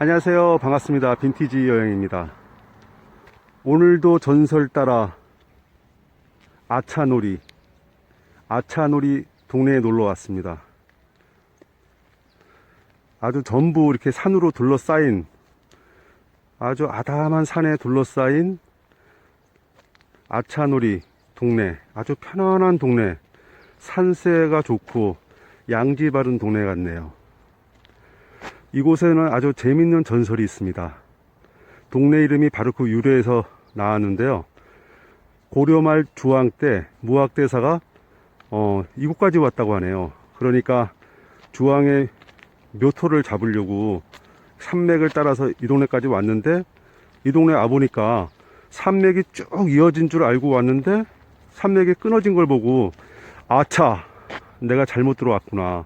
안녕하세요. 반갑습니다. 빈티지 여행입니다. 오늘도 전설 따라 아차놀이, 아차놀이 동네에 놀러 왔습니다. 아주 전부 이렇게 산으로 둘러싸인 아주 아담한 산에 둘러싸인 아차놀이 동네, 아주 편안한 동네, 산세가 좋고 양지 바른 동네 같네요. 이곳에는 아주 재밌는 전설이 있습니다. 동네 이름이 바로 그 유래에서 나왔는데요. 고려 말 주왕 때 무학대사가 어, 이곳까지 왔다고 하네요. 그러니까 주왕의 묘토를 잡으려고 산맥을 따라서 이 동네까지 왔는데 이 동네 와보니까 산맥이 쭉 이어진 줄 알고 왔는데 산맥이 끊어진 걸 보고 아차 내가 잘못 들어왔구나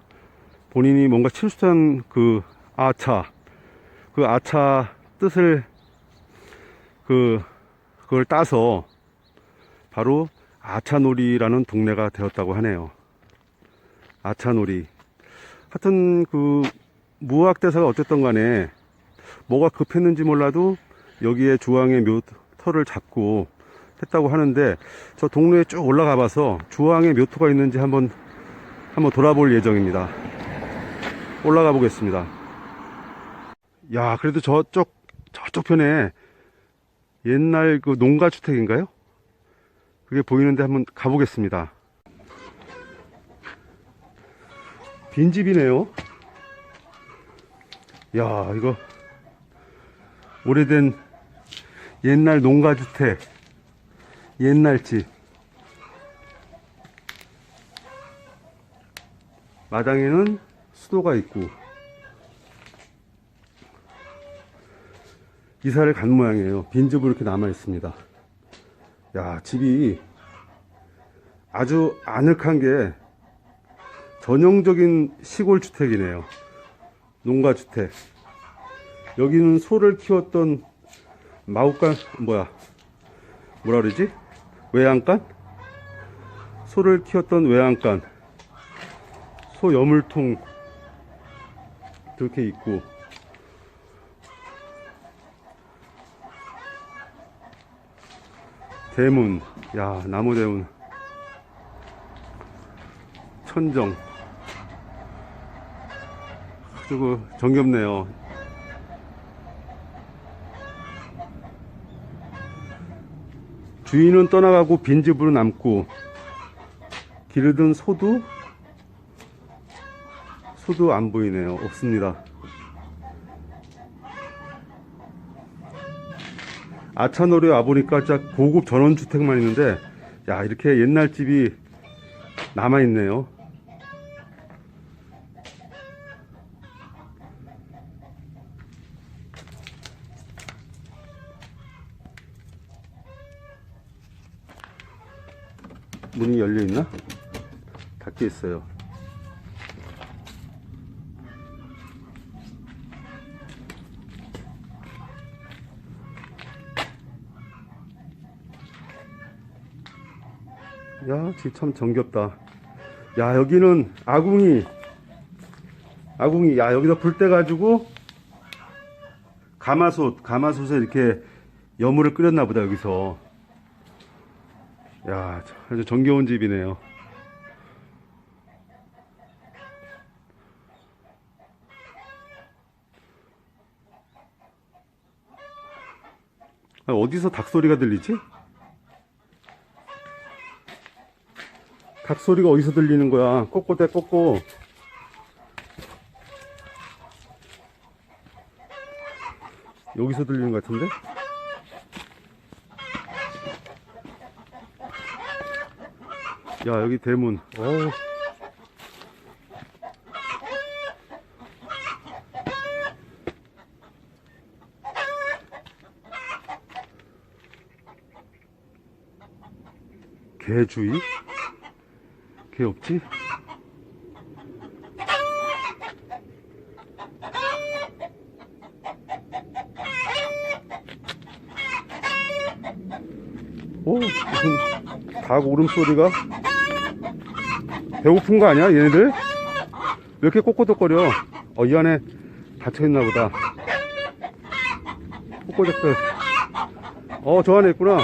본인이 뭔가 실수한 그 아차 그 아차 뜻을 그 그걸 따서 바로 아차놀이라는 동네가 되었다고 하네요. 아차놀이. 하여튼 그 무학대사가 어쨌든 간에 뭐가 급했는지 몰라도 여기에 주왕의 묘 터를 잡고 했다고 하는데 저 동네에 쭉 올라가 봐서 주왕의 묘토가 있는지 한번 한번 돌아볼 예정입니다. 올라가 보겠습니다. 야, 그래도 저쪽 저쪽 편에 옛날 그 농가 주택인가요? 그게 보이는데 한번 가보겠습니다. 빈집이네요. 야, 이거 오래된 옛날 농가 주택, 옛날 집. 마당에는 수도가 있고 이사를 간 모양이에요. 빈집으로 이렇게 남아 있습니다. 야, 집이 아주 아늑한 게 전형적인 시골 주택이네요. 농가 주택. 여기는 소를 키웠던 마구간 뭐야? 뭐라 그러지? 외양간? 소를 키웠던 외양간. 소 여물통 이렇게 있고 대문, 야, 나무 대문. 천정. 아주 그 정겹네요. 주인은 떠나가고 빈집으로 남고, 기르던 소도, 소도 안 보이네요. 없습니다. 아차노래 와보니까 진짜 고급 전원주택만 있는데, 야, 이렇게 옛날 집이 남아있네요. 문이 열려있나? 닫혀 있어요. 야, 집 참 정겹다. 야, 여기는 아궁이, 아궁이, 야, 여기다 불 떼가지고, 가마솥, 가마솥에 이렇게 여물을 끓였나 보다, 여기서. 야, 아주 정겨운 집이네요. 아, 어디서 닭 소리가 들리지? 닭 소리가 어디서 들리는 거야? 꼬꼬대 꼬꼬. 여기서 들리는 것 같은데? 야, 여기 대문. 어우. 개주의? 개 없지? 오, 무슨 닭 울음소리가? 배고픈 거 아니야, 얘네들? 왜 이렇게 꼬꼬덕거려? 어, 이 안에 닫혀있나 보다. 꼬꼬댁들. 어, 저 안에 있구나.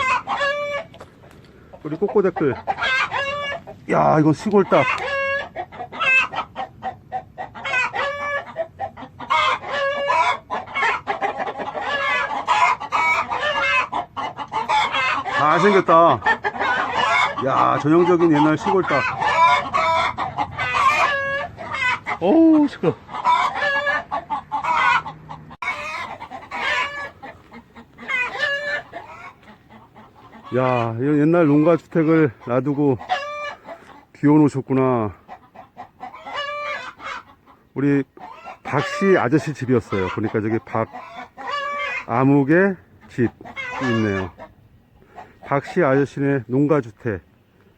우리 꼬꼬댁들. 야, 이건 시골 닭. 잘생겼다. 야, 전형적인 옛날 시골 닭. 어우, 시끄러. 야, 이 옛날 농가주택을 놔두고 비워놓으셨구나. 우리 박씨 아저씨 집이었어요. 보니까 저기 박, 아묵의 집이 있네요. 박씨 아저씨네 농가주택.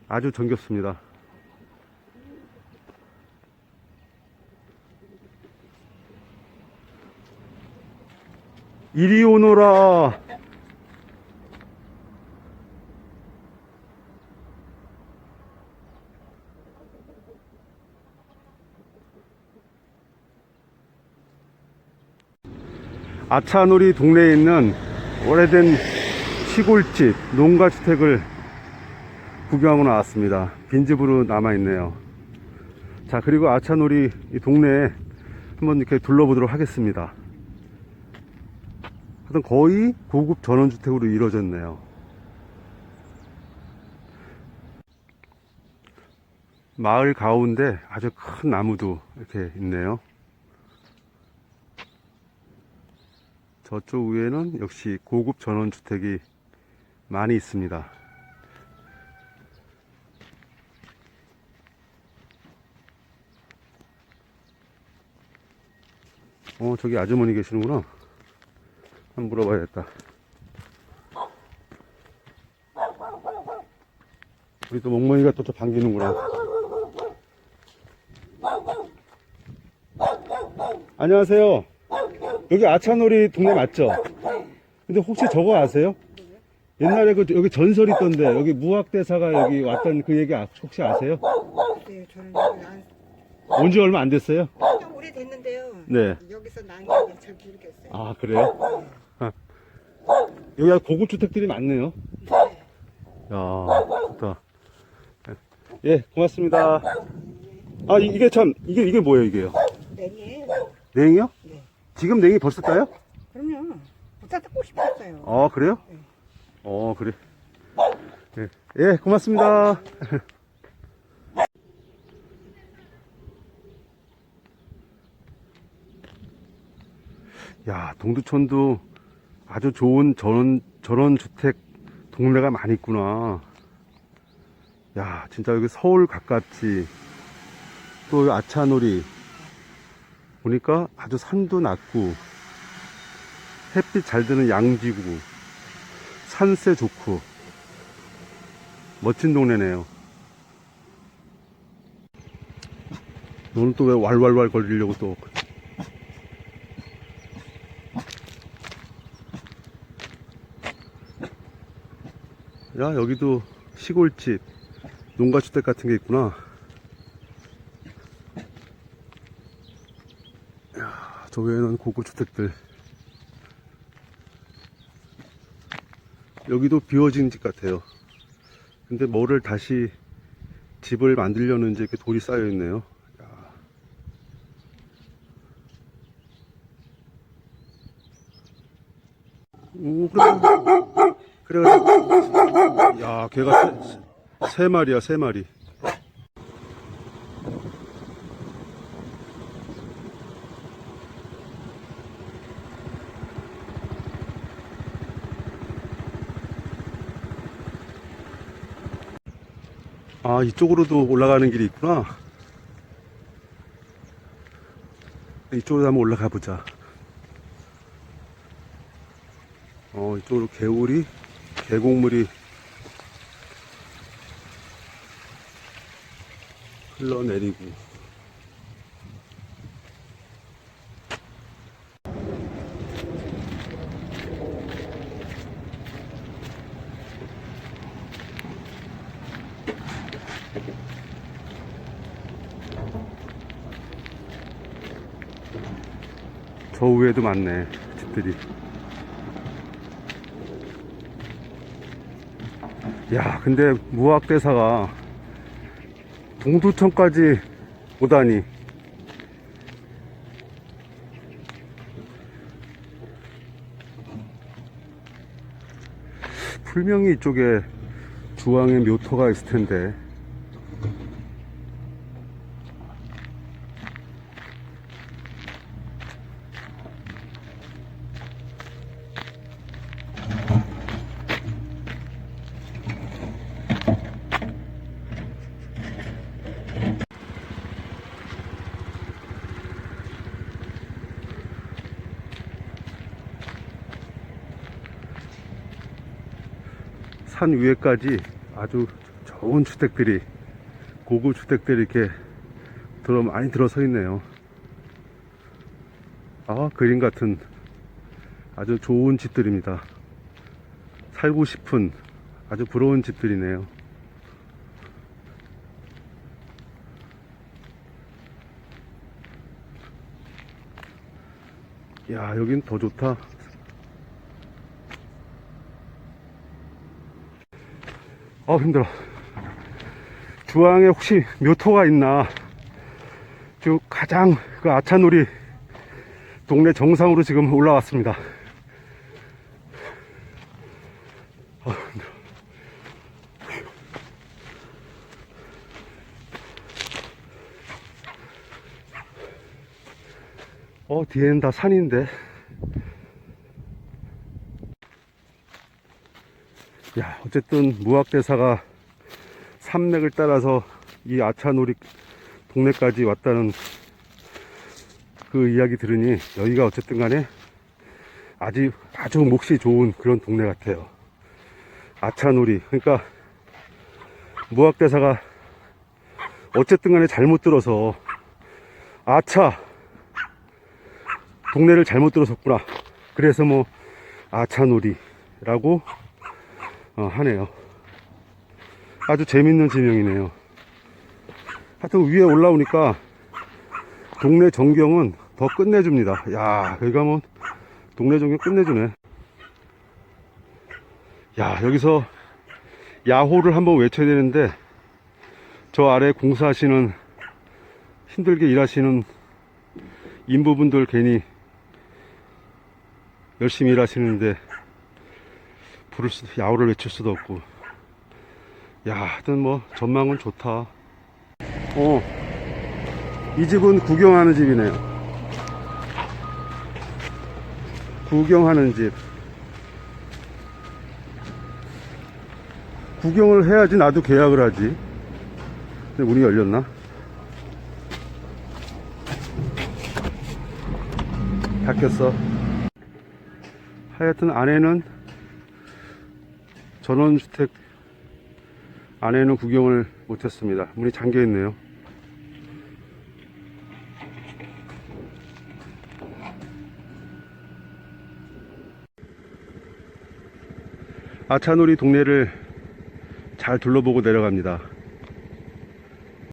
아주 정겹습니다. 이리 오너라. 아차놀이 동네에 있는 오래된 시골집, 농가주택을 구경하고 나왔습니다. 빈집으로 남아있네요. 자, 그리고 아차놀이 이 동네에 한번 이렇게 둘러보도록 하겠습니다. 하여튼 거의 고급 전원주택으로 이루어졌네요. 마을 가운데 아주 큰 나무도 이렇게 있네요. 저쪽 위에는 역시 고급 전원주택이 많이 있습니다. 어, 저기 아주머니 계시는구나. 한번 물어봐야겠다. 우리 또 멍멍이가 또저 반기는구나. 안녕하세요. 여기 아차놀이 동네 맞죠? 근데 혹시 저거 아세요? 옛날에 그 여기 전설이 있던데 여기 무학대사가 여기 왔던 그 얘기 아- 혹시 아세요? 네, 저는 여기 안, 온 지 얼마 안 됐어요? 좀 오래됐는데요. 네. 여기서 난게 잘 모르겠어요. 아 그래요? 아. 여기 고급 주택들이 많네요. 야 좋다. 예 고맙습니다. 아 이- 이게 참 이게 이게 뭐예요 이게요? 냉이에요. 냉이요? 네. 지금 냉이 벌써 따요? 그럼요. 부자 듣고 싶었어요. 어 그래요? 어 그래. 예, 예 고맙습니다. 야 동두천도 아주 좋은 전원 전원 주택 동네가 많이 있구나. 야 진짜 여기 서울 가깝지. 또 아차놀이 보니까 아주 산도 낮고 햇빛 잘 드는 양지구 산세 좋고 멋진 동네네요. 너는 또 왜 왈왈왈 거리려고 또. 야, 여기도 시골집, 농가주택 같은 게 있구나. 저 외에는 고급주택들. 여기도 비워진 집 같아요. 근데 뭐를 다시 집을 만들려는지 이렇게 돌이 쌓여 있네요. 야. 오, 그래. 그래, 그래. 야, 걔가 세, 세 마리야, 세 마리. 아, 이쪽으로도 올라가는 길이 있구나. 이쪽으로 한번 올라가 보자. 어, 이쪽으로 개울이, 계곡물이 흘러내리고. 외도 많네 집들이. 야 근데 무학대사가 동두천까지 오다니. 불명이 이쪽에 주왕의 묘터가 있을 텐데. 산 위에까지 아주 좋은 주택들이 고급 주택들이 이렇게 들어 많이 들어서 있네요. 아 그림 같은 아주 좋은 집들입니다. 살고 싶은 아주 부러운 집들이네요. 야 여긴 더 좋다. 어 힘들어. 주황에 혹시 묘토가 있나? 쭉 가장 그 아차놀이 동네 정상으로 지금 올라왔습니다. 어, 힘들어. 어 뒤에는 다 산인데 야, 어쨌든 무학대사가 산맥을 따라서 이 아차놀이 동네까지 왔다는 그 이야기 들으니 여기가 어쨌든 간에 아주, 아주 몫이 좋은 그런 동네 같아요. 아차놀이. 그러니까 무학대사가 어쨌든 간에 잘못 들어서 아차! 동네를 잘못 들어섰구나. 그래서 뭐 아차놀이라고 어, 하네요. 아주 재밌는 지명이네요. 하여튼 위에 올라오니까 동네 전경은 더 끝내줍니다. 야, 여기가 뭐 동네 전경 끝내주네. 야, 여기서 야호를 한번 외쳐야 되는데 저 아래 공사하시는 힘들게 일하시는 인부분들 괜히 열심히 일하시는데 부를 수도, 야호를 외칠 수도 없고. 야, 하여튼 뭐, 전망은 좋다. 어, 이 집은 구경하는 집이네요. 구경하는 집. 구경을 해야지 나도 계약을 하지. 근데 문이 열렸나? 닫혔어. 하여튼 안에는 전원주택 안에는 구경을 못했습니다. 문이 잠겨 있네요. 아차놀이 동네를 잘 둘러보고 내려갑니다.